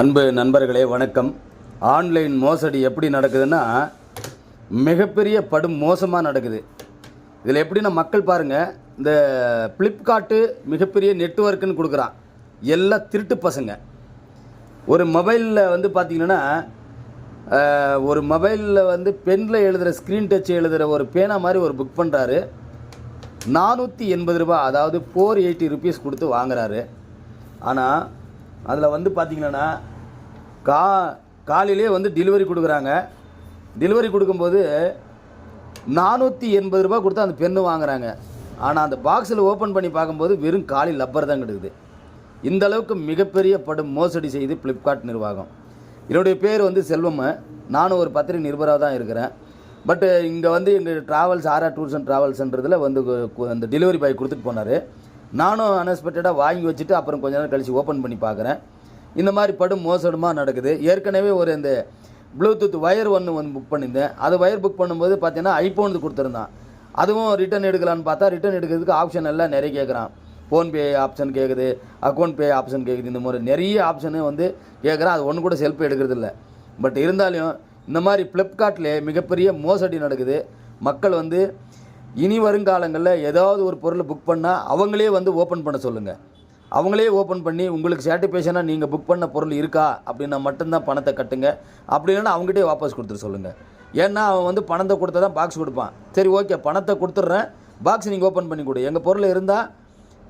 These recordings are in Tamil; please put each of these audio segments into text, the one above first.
அன்பு நண்பர்களே வணக்கம். ஆன்லைன் மோசடி எப்படி நடக்குதுன்னா மிகப்பெரிய படும் மோசமாக நடக்குது. இதில் எப்படின்னா மக்கள் பாருங்கள் இந்த ஃப்ளிப்கார்ட்டு மிகப்பெரிய நெட்வொர்க்குன்னு கொடுக்குறான். எல்லாம் திருட்டு பசங்க. ஒரு மொபைலில் வந்து பார்த்திங்கன்னா ஒரு மொபைலில் வந்து பெனில் எழுதுகிற ஸ்க்ரீன் டச் எழுதுகிற ஒரு பேனா மாதிரி ஒரு புக் பண்ணுறாரு நானூற்றி எண்பது ரூபா அதாவது ஃபோர் எயிட்டி ருபீஸ் கொடுத்து வாங்குறாரு. ஆனால் அதில் வந்து பார்த்திங்கன்னா கா காலையிலே வந்து டெலிவரி கொடுக்குறாங்க. டெலிவரி கொடுக்கும்போது நானூற்றி எண்பது ரூபா கொடுத்து அந்த பெண்ணு வாங்குறாங்க. ஆனால் அந்த பாக்ஸில் ஓப்பன் பண்ணி பார்க்கும்போது வெறும் காலி லப்பர் தான் கிடக்குது. இந்த அளவுக்கு மிகப்பெரிய படும் மோசடி செய்து ஃப்ளிப்கார்ட் நிர்வாகம். என்னுடைய பேர் வந்து செல்வம். நானும் ஒரு பத்திரிகை நிருபராக தான் இருக்கிறேன். பட்டு இங்கே வந்து எங்கள் travels R R tours and ட்ராவல்ஸ்ன்றதில் வந்து அந்த டெலிவரி பாய் கொடுத்துட்டு போனார். நானும் அன்எக்ஸ்பெக்டடாக வாங்கி வச்சுட்டு அப்புறம் கொஞ்ச நேரம் கழித்து ஓப்பன் பண்ணி பார்க்குறேன். இந்த மாதிரி படும் மோசடமாக நடக்குது. ஏற்கனவே ஒரு இந்த ப்ளூடூத் ஒயர் ஒன்று வந்து புக் பண்ணியிருந்தேன். அது ஒயர் புக் பண்ணும்போது பார்த்தீங்கன்னா ஐஃபோன் கொடுத்துருந்தான். அதுவும் ரிட்டர்ன் எடுக்கலான்னு பார்த்தா ரிட்டர்ன் எடுக்கிறதுக்கு ஆப்ஷன் எல்லாம் நிறைய கேட்குறான். ஃபோன்பே ஆப்ஷன் கேட்குது அக்கௌண்ட் பே ஆப்ஷன் கேட்குது இந்த மாதிரி நிறைய ஆப்ஷனு வந்து கேட்குறான் அது ஒன்று கூட செல்ஃபி எடுக்கிறது இல்லை பட் இருந்தாலும் இந்த மாதிரி ஃப்ளிப்கார்ட்லேயே மிகப்பெரிய மோசடி நடக்குது. மக்கள் வந்து இனி வருங்காலங்களில் ஏதாவது ஒரு பொருளை புக் பண்ணால் அவங்களே வந்து ஓப்பன் பண்ண சொல்லுங்கள் அவங்களே ஓப்பன் பண்ணி உங்களுக்கு சாட்டிஸ்ஃபேஷனாக நீங்கள் புக் பண்ண பொருள் இருக்கா? அப்படின்னா மட்டும்தான் பணத்தை கட்டுங்க. அப்படி இல்லைன்னா அவங்ககிட்டயே வாபஸ் கொடுத்துட்டு சொல்லுங்கள் ஏன்னா அவன் வந்து பணத்தை கொடுத்தா தான் பாக்ஸ் கொடுப்பான். சரி ஓகே பணத்தை கொடுத்துட்றேன். பாக்ஸ் நீங்கள் ஓப்பன் பண்ணி கொடு. எங்கள் பொருள் இருந்தால்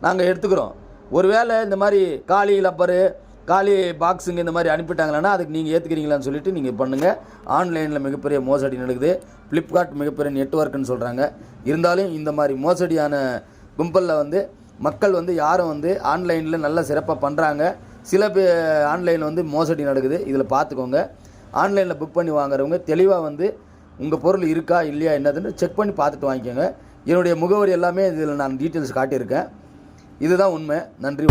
நாங்கள் எடுத்துக்கிறோம். ஒருவேளை இந்த மாதிரி காலி லப்பரு காலி பாக்ஸுங்க இந்த மாதிரி அனுப்பிட்டாங்களன்னா அதுக்கு நீங்கள் ஏற்றுக்கிறீங்களான்னு சொல்லிட்டு நீங்கள் பண்ணுங்கள் ஆன்லைனில் மிகப்பெரிய மோசடி நடக்குது. ஃப்ளிப்கார்ட் மிகப்பெரிய நெட்வொர்க்குன்னு சொல்கிறாங்க இருந்தாலும் இந்த மாதிரி மோசடியான கும்பலில் வந்து மக்கள் வந்து யாரும் வந்து ஆன்லைனில் நல்லா சிறப்பாக பண்ணுறாங்க சில பே ஆன்லைனில் வந்து மோசடி நடக்குது. இதில் பார்த்துக்கோங்க ஆன்லைனில் புக் பண்ணி வாங்குறவங்க தெளிவாக வந்து உங்கள் பொருள் இருக்கா இல்லையா என்னதுன்னு செக் பண்ணி பார்த்துட்டு வாங்கிக்கோங்க. என்னுடைய முகவரி எல்லாமே இதில் நான் டீட்டெயில்ஸ் காட்டியிருக்கேன். இதுதான் உண்மை. நன்றி